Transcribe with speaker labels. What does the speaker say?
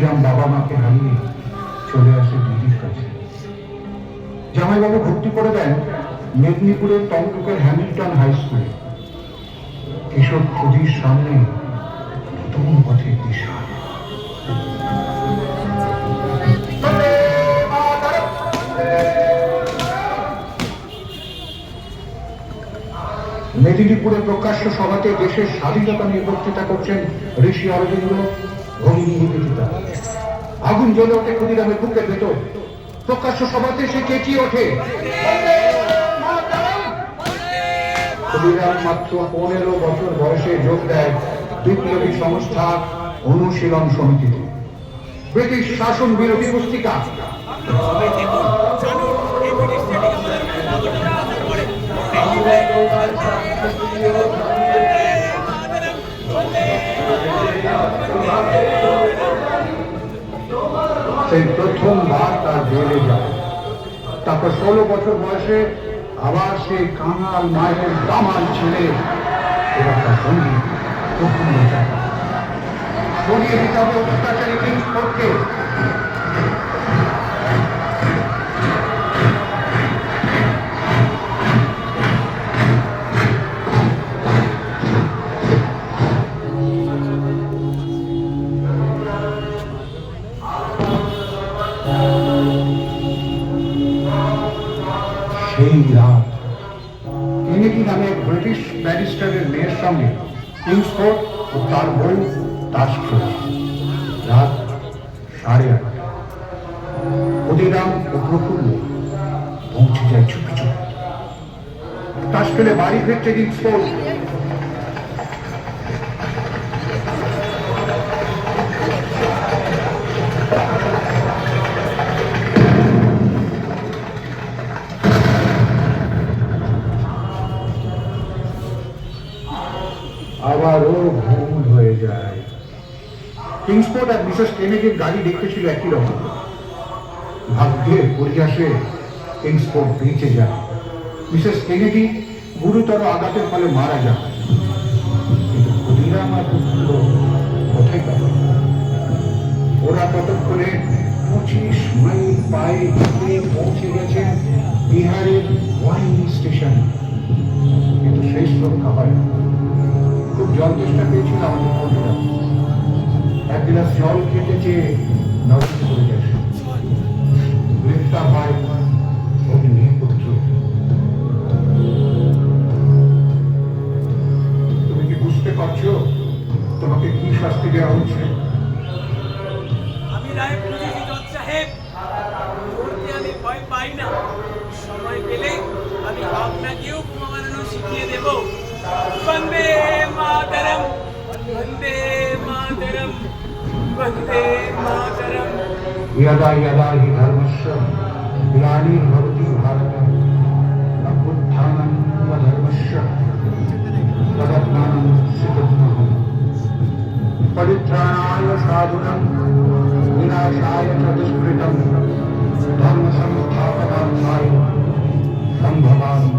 Speaker 1: ক্ষুদিরাম বাবা মাকে হারিয়ে চলে আসে দিদির কাছে। জামাইবাবু ভর্তি করে দেন মেদিনীপুরের তমলুকের হ্যামিল্টন হাই স্কুলে। কিশোর ক্ষুদির সামনে নতুন পথের দিশা। মেদিনীপুরে প্রকাশ্য সভাতে দেশের স্বাধীনতা নিয়ে বক্তৃতা করছেন ঋষি অরবিন্দ, ভগিনী আগুন জ্বলে ওঠে ক্ষুদিরামের বুকের ভেতর। প্রকাশ্য সভাতে সে চেঁচিয়ে ওঠে? ক্ষুদিরাম মাত্র পনেরো বছর বয়সে যোগ দেয় বিপ্লবী সংস্থা অনুশীলন সমিতিতে। ব্রিটিশ শাসন বিরোধী পুস্তিকা। সেই প্রথম ভাগ তার জেলে যায়। তারপর ষোলো বছর বয়সে আবার সেই কাঙাল মায়ের দামাল ছেলে এবার তার সঙ্গী দিতে হবে অত্যাচারী কিংসফোর্ডকে সেই রাত কেনেডি নামে ব্রিটিশ ব্যারিস্টারের মেয়ের সঙ্গে কিংসফোর্ড ও তার বউ তাস খেলে। রাত সাড়ে আটটা ক্ষুদিরাম ও প্রফুল্ল পৌঁছে যায় চুপি চুপি তাস খেলে বাড়ি ফিরছে কিংসফোর্ড ঘুম হয়ে যায়। কিংসপোর্ট আর মিসেস কেনেডির গাড়ি দেখতে ছিল একই রকম। ভাগ্যের পরিহাসে কিংসপোর্ট বেঁচে যায়। মিসেস কেনেডি গুরুতর আঘাতের ফলে মারা যায়। কিন্তু ক্ষুদিরাম পুত্র কোথায় গেল ওরা ততক্ষণে পঁচিশ মাইল পায়ে হেঁটে পৌঁছে গেছে বিহারের ওয়াইন স্টেশন। কিন্তু শেষ রক্ষা হয় না। খুব তুমি কি বুঝতে পারছ তোমাকে কি শাস্তি দেওয়া হচ্ছে?
Speaker 2: আমি রায় সাহেব। আমি ভয় পাই না। সময় পেলে আমি আপনাকেও বানানো শিখিয়ে দেব। वंदे मातरम वंदे मातरम वंदे मातरम।
Speaker 1: यदा यदा ही धर्मस्य ग्लानि भवति भारत न उत्थानं स्वधर्मस्य परित्राणाय साधुनं, विनाशाय च दुष्कृतं धर्मसंस्थापनार्थाय सम्भवामि